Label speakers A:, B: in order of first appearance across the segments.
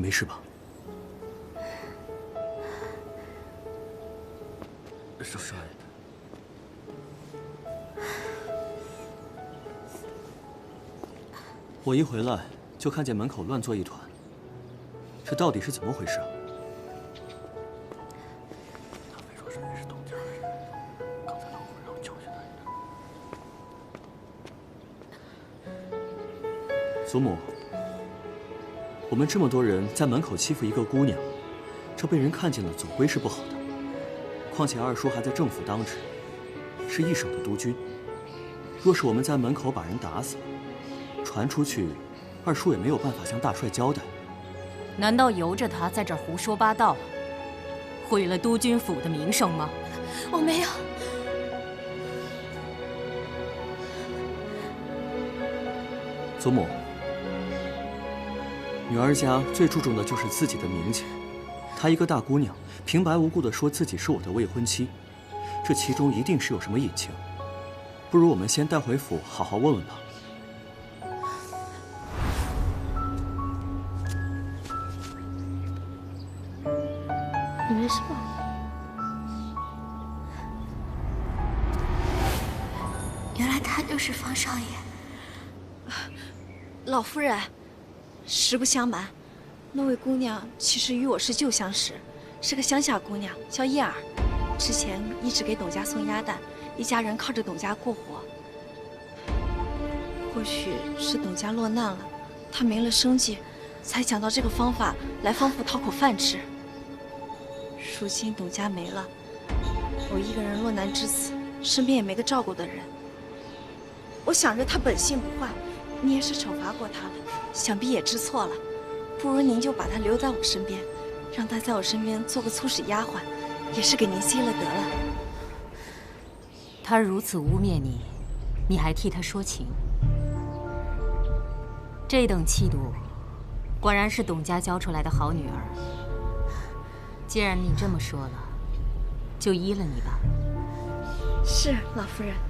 A: 你没事吧？少少爷。我一回来就看见门口乱作一团，这到底是怎么回事？他非说是是董家，刚才老夫人让我教训他一顿。祖母，我们这么多人在门口欺负一个姑娘，这被人看见了，总归是不好的。况且二叔还在政府当职，是一省的督军。若是我们在门口把人打死了，传出去，二叔也没有办法向大帅交代。
B: 难道由着他在这儿胡说八道，毁了督军府的名声吗？
C: 我没有。
A: 祖母，女儿家最注重的就是自己的名节。她一个大姑娘，平白无故的说自己是我的未婚妻，这其中一定是有什么隐情。不如我们先带回府，好好问问吧。
C: 你没事吧？原来他就是方少爷。
D: 老夫人，实不相瞒，那位姑娘其实与我是旧相识，是个乡下姑娘，叫燕儿。之前一直给董家送鸭蛋，一家人靠着董家过活。或许是董家落难了，她没了生计，才想到这个方法来方府讨口饭吃。如今董家没了，我一个人落难至此，身边也没个照顾的人。我想着她本性不坏，你也是惩罚过她了，想必也知错了。不如您就把她留在我身边，让她在我身边做个粗使丫鬟，也是给您积了德了。
B: 她如此污蔑你，你还替她说情？这等气度，果然是董家教出来的好女儿。既然你这么说了，就依了你吧。
D: 是老夫人。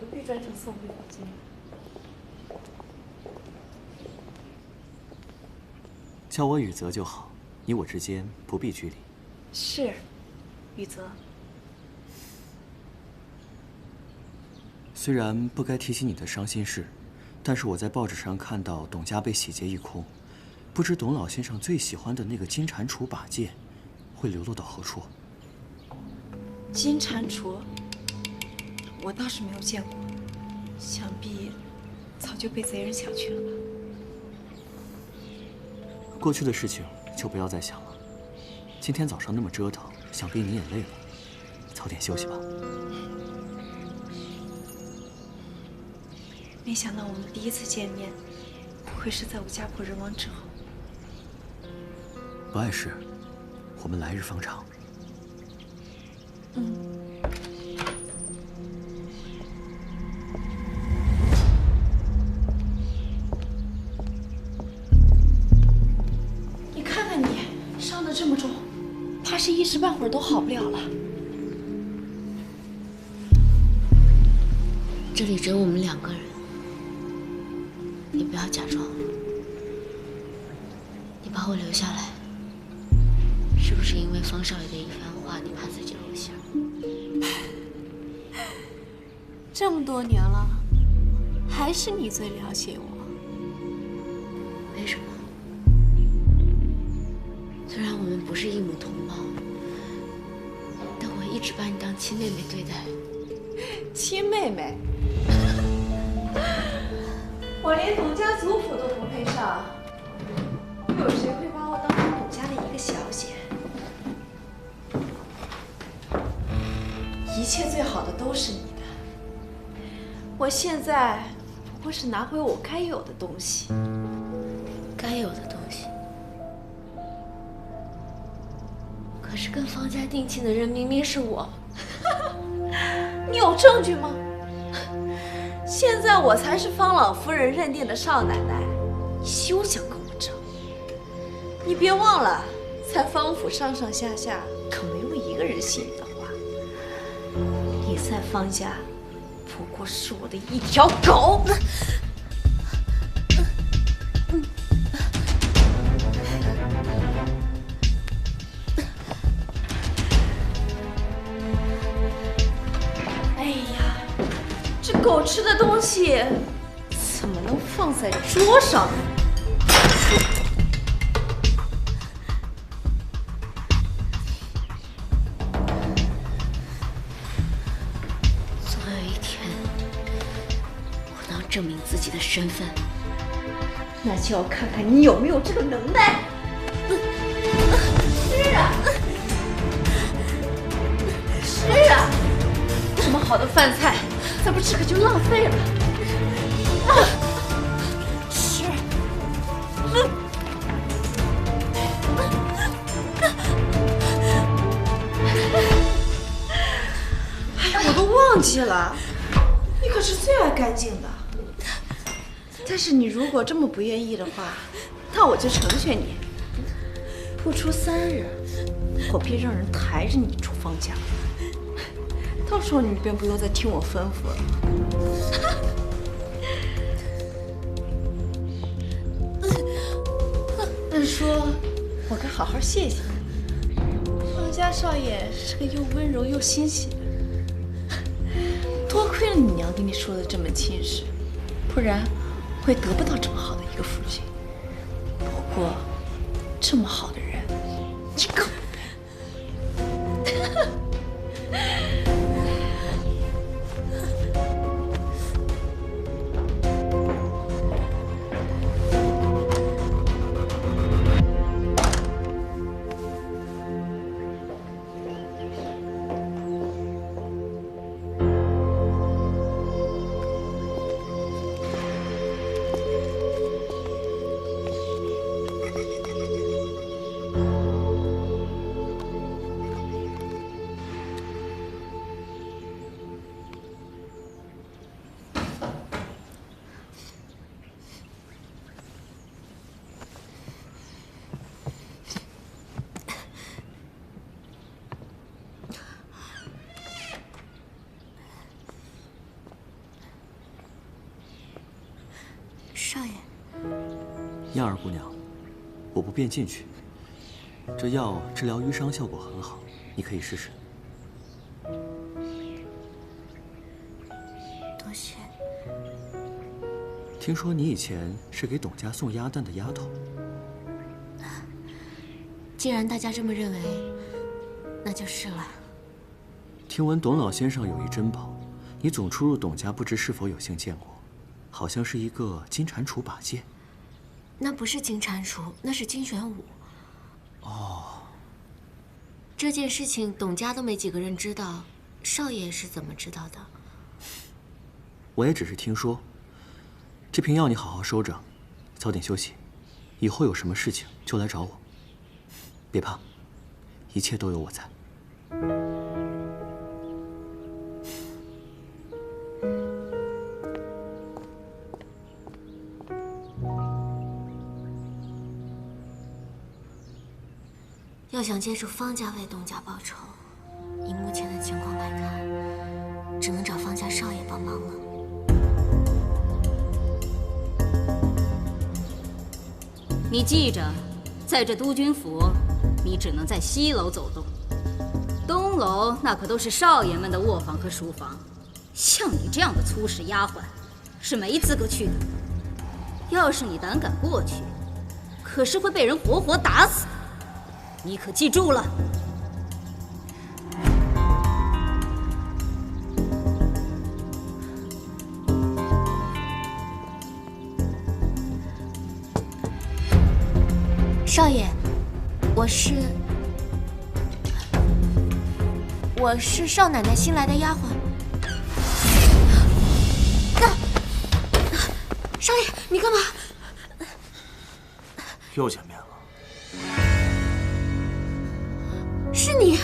D: 不必专程送回北京。
A: 叫我雨泽就好，你我之间不必拘礼。
D: 是，雨泽。
A: 虽然不该提起你的伤心事，但是我在报纸上看到董家被洗劫一空，不知董老先生最喜欢的那个金蟾蜍把件，会流落到何处？
D: 金蟾蜍，我倒是没有见过，想必早就被贼人抢去了吧。
A: 过去的事情就不要再想了。今天早上那么折腾，想必你也累了，早点休息吧。
D: 没想到我们第一次见面，会是在我家破人亡之后。
A: 不碍事，我们来日方长。
D: 嗯。时半会儿都好不了了。
C: 这里只有我们两个人，你不要假装。你把我留下来，是不是因为方少爷的一番话，你怕自己露馅？
E: 这么多年了，还是你最了解我。
C: 亲妹妹对待。
E: 亲妹妹，我连董家族谱都不配上，有谁会把我当成董家的一个小姐？一切最好的都是你的，我现在不过是拿回我该有的东西。
C: 该有的东西。可是跟方家定亲的人明明是我，
D: 你有证据吗？现在我才是方老夫人认定的少奶奶，你休想跟我争！你别忘了，在方府上上下下可没有一个人信你的话。你在方家不过是我的一条狗。东西怎么能放在桌上？
C: 总有一天，我能证明自己的身份。
D: 那就要看看你有没有这个能耐。是啊，是啊，这么好的饭菜，再不吃可就浪费了。啊，吃。哎，我都忘记了，你可是最爱干净的。但是你如果这么不愿意的话，那我就成全你。不出三日，我便让人抬着你出方家。到时候你便不用再听我吩咐了。按说，我该好好谢谢你。方家少爷是个又温柔又心细的人，多亏了你娘给你说的这么亲实，不然会得不到这么好的一个夫君。不过，这么好的
A: 燕儿姑娘，我不便进去。这药治疗瘀伤效果很好，你可以试试。
C: 多谢。
A: 听说你以前是给董家送鸭蛋的丫头，
C: 既然大家这么认为，那就是了。
A: 听闻董老先生有一珍宝，你总出入董家，不知是否有幸见过？好像是一个金蟾蜍把剑。
C: 那不是金蟾蜍，那是金玄武。哦。这件事情董家都没几个人知道，少爷是怎么知道的？
A: 我也只是听说。这瓶药你好好收着，早点休息。以后有什么事情就来找我。别怕，一切都有我在。
C: 要想借助方家为董家报仇，以目前的情况来看，只能找方家少爷帮忙了。
F: 你记着，在这督军府，你只能在西楼走动，东楼那可都是少爷们的卧房和书房，像你这样的粗使丫鬟，是没资格去的。要是你胆敢过去，可是会被人活活打死。你可记住了。
C: 少爷，我是我是少奶奶新来的丫鬟。那少爷，你干嘛？
A: 又见面
C: 你，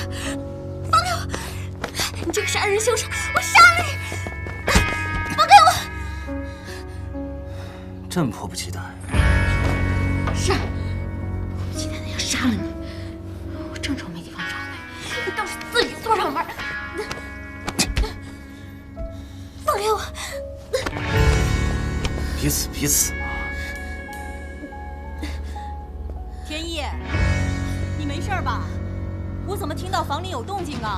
C: 方六，你这个杀人凶手，我杀了你！放开我！
A: 这么迫不及待？
C: 是，迫不及待的要杀了你。我正愁没地方找呢，你倒是自己送上门。放开我！
A: 彼此彼此
B: 怎么听到房里有动静啊？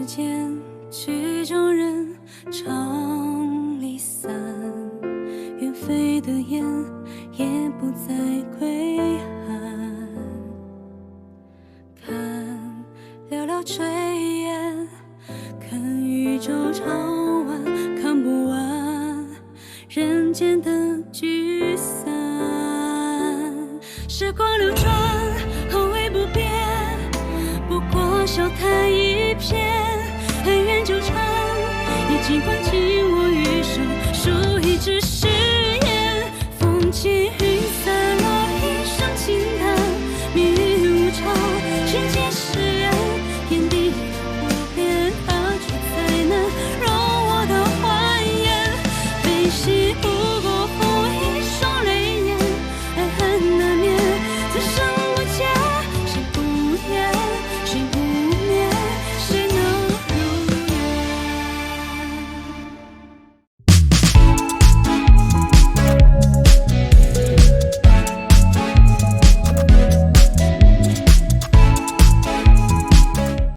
G: 世间曲终人长离散，远飞的雁也不再归寒。看寥寥炊烟，看宇宙长晚，看不完人间的聚散。时光流转，笑谈一片，恩怨纠缠，也尽管紧握余生，数一只是。